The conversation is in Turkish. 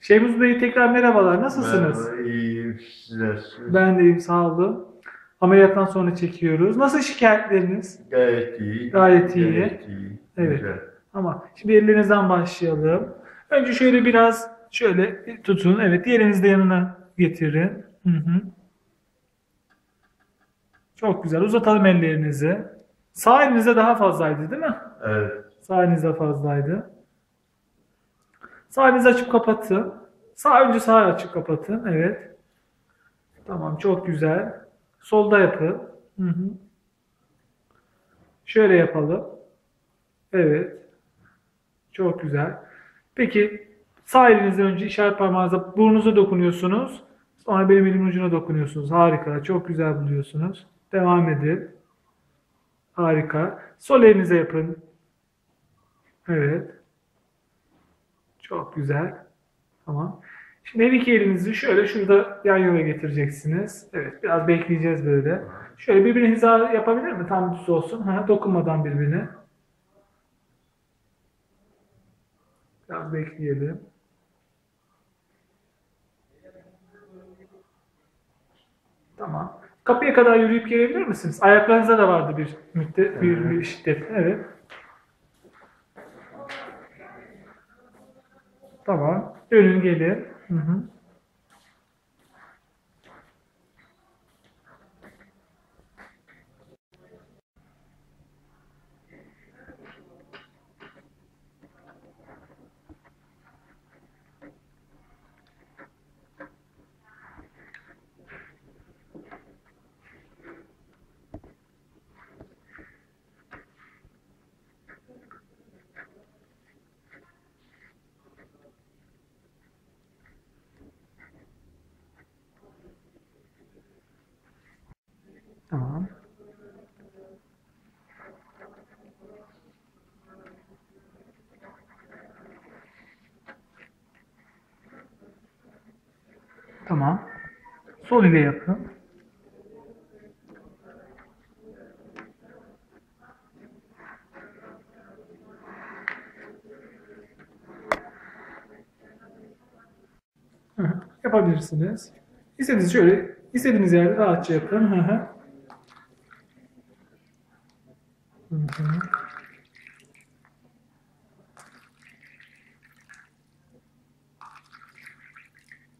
Şeyhmuz Bey tekrar merhabalar. Nasılsınız? Merhaba, iyiyim. Sizler. Ben de iyiyim sağ olun. Ameliyattan sonra çekiyoruz. Nasıl şikayetleriniz? Gayet iyi. Gayet iyi. Gayet iyi. Evet. Güzel. Ama şimdi ellerinizden başlayalım. Önce şöyle biraz şöyle tutun. Evet diğerinizi de yanına getirin. Hı hı. Çok güzel. Uzatalım ellerinizi. Sağ elinizde daha fazlaydı değil mi? Evet. Sağ elinizde fazlaydı. Sağ elinizi açıp kapatın. Sağ önce sağ açıp kapatın. Evet. Tamam çok güzel. Solda yapın. Hı hı. Şöyle yapalım. Evet. Çok güzel. Peki sağ elinizle önce işaret parmağınızla burnunuza dokunuyorsunuz. Sonra benim elimin ucuna dokunuyorsunuz. Harika. Çok güzel buluyorsunuz. Devam edin. Harika. Sol elinize yapın. Evet. Çok güzel. Tamam. Şimdi her iki elinizi şöyle şurada yan yana getireceksiniz. Evet. Biraz bekleyeceğiz böyle. Şöyle birbirine hiza yapabilir mi? Tam düz olsun. Ha, dokunmadan birbirine. Biraz bekleyelim. Tamam. Kapıya kadar yürüyüp gelebilir misiniz? Ayaklarınızda da vardı bir müddet, bir, bir şiddet. Evet. Tamam. Dönün gelin. Hı hı. Tamam. Tamam. Sol ile yapın. Hı hı, Yapabilirsiniz. İstediğiniz şöyle, istediğiniz yerde rahatça yapın. Hı hı. Hı hı.